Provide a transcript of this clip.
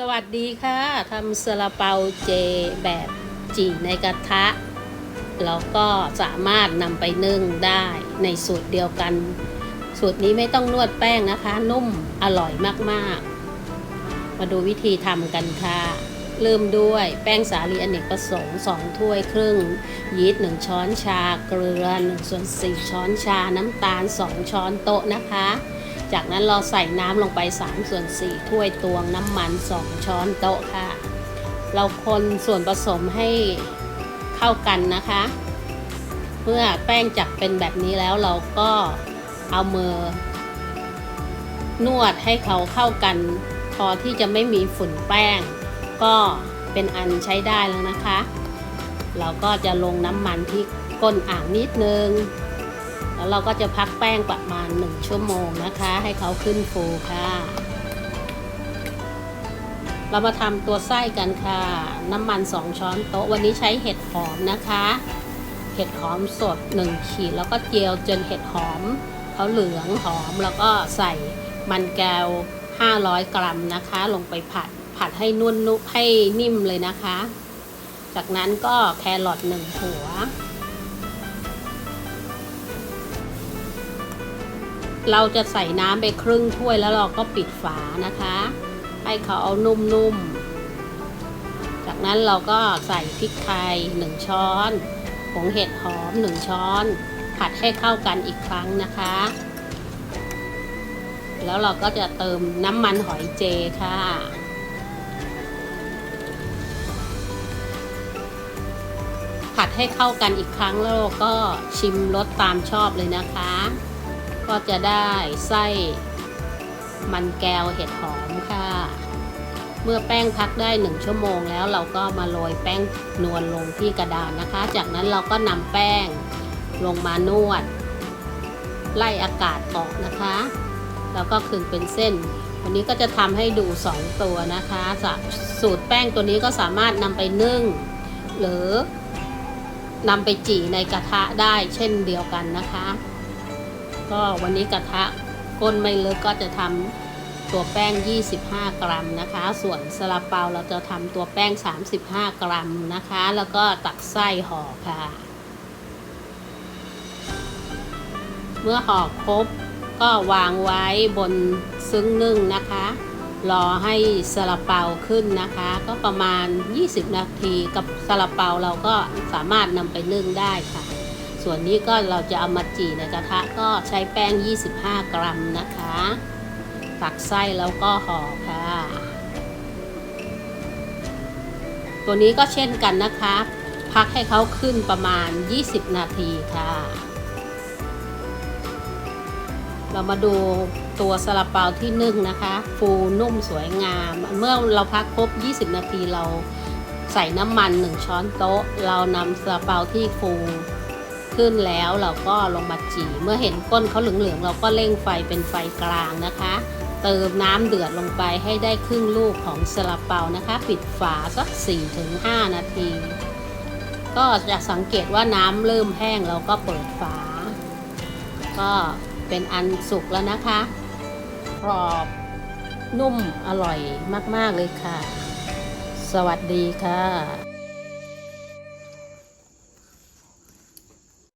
สวัสดีค่ะทำซาลาเปาเจแบบจีในกระทะ แล้วก็สามารถนำไปนึ่งได้ในสูตรเดียวกัน สูตรนี้ไม่ต้องนวดแป้งนะคะ นุ่มอร่อยมากๆ มาดูวิธีทำกันค่ะ เริ่มด้วยแป้งสาลีอเนกประสงค์2ถ้วยครึ่ง ยีสต์1ช้อนชา เกลือ1ส่วน4ช้อนชา น้ำตาล 2 ช้อนโต๊ะนะคะ จากนั้นเราใส่น้ำลงไป3ส่วน4ถ้วยตวงน้ำมัน 2 ช้อนโต๊ะค่ะ เราคนส่วนผสมให้เข้ากันนะคะ เมื่อแป้งจับเป็นแบบนี้แล้วเราก็เอามือนวดให้เขาเข้ากัน พอที่จะไม่มีฝุ่นแป้ง ก็เป็นอันใช้ได้แล้วนะคะ เราก็จะลงน้ำมันที่ก้นอ่างนิดนึง แล้วเราก็จะพักแป้งประมาณ 1 ชั่วโมงนะคะ ให้เขาขึ้นฟูค่ะ เรามาทำตัวไส้กันค่ะ น้ำมัน 2 ช้อนโต๊ะ วันนี้ใช้เห็ดหอมนะคะ เห็ดหอมสด 1 ขีด แล้วก็เจียวจนเห็ดหอมเขาเหลืองหอม แล้วก็ใส่มันแก้ว 500 กรัมนะคะ ลงไปผัด ผัดให้นุ่นๆให้นิ่มเลยนะคะ จากนั้นก็แครอท1หัว เราจะใส่น้ำไปครึ่งถ้วยแล้วเราก็ปิดฝานะคะ ให้เขาเอานุ่มๆ จากนั้นเราก็ใส่พริกไทย1ช้อนผงเห็ดหอม1ช้อน ผัดให้เข้ากันอีกครั้งนะคะ แล้วเราก็จะเติมน้ำมันหอยเจค่ะผัดให้เข้ากันอีกครั้งแล้วเราก็ชิมรสตามชอบเลยนะคะ ก็จะได้ไส้มันแก้วเห็ดหอมค่ะ เมื่อแป้งพักได้ 1 ชั่วโมงแล้วเราก็มาโรยแป้งนวลลงที่กระดานนะคะ จากนั้นเราก็นำแป้งลงมานวด ไล่อากาศออกนะคะ แล้วก็คืนเป็นเส้น วันนี้ก็จะทำให้ดู 2 ตัวนะคะ สูตรแป้งตัวนี้ก็สามารถนำไปนึ่ง หรือนำไปจี่ในกระทะได้เช่นเดียวกันนะคะ ก็วันนี้กระทะก้นไม่เลิกก็จะทำตัวแป้ง 25 กรัมนะคะ ส่วนซาลาเปาเราจะทำตัวแป้ง 35 กรัมนะคะ แล้วก็ตักไส้ห่อค่ะ เมื่อห่อครบก็วางไว้บนซึ้งนึ่งนะคะ รอให้ซาลาเปาขึ้นนะคะ ก็ประมาณ 20 นาทีกับซาลาเปาเราก็สามารถนำไปนึ่งได้ค่ะ ส่วนนี้ก็เราจะเอามาจี่ในกระทะก็ใช้แป้ง 25 กรัมนะคะ ตักไส้แล้วก็ห่อค่ะ ตัวนี้ก็เช่นกันนะคะ พักให้เขาขึ้นประมาณ 20 นาทีค่ะ เรามาดูตัวซาลาเปาที่นึ่งนะคะ ฟูนุ่มสวยงาม เมื่อเราพักครบ 20 นาทีเราใส่น้ำมัน 1 ช้อนโต๊ะ เรานำซาลาเปาที่ฟู ขึ้นแล้วเราก็ลงมาจี่เมื่อเห็นก้นเขาเหลืองๆเราก็เร่งไฟเป็นไฟกลางนะคะ เติมน้ำเดือดลงไปให้ได้ครึ่งลูกของซาลาเปานะคะ ปิดฝาสัก4-5 นาที ก็จะสังเกตว่าน้ำเริ่มแห้งเราก็เปิดฝา ก็เป็นอันสุกแล้วนะคะกรอบนุ่มอร่อยมาก ๆ เลยค่ะ สวัสดีค่ะ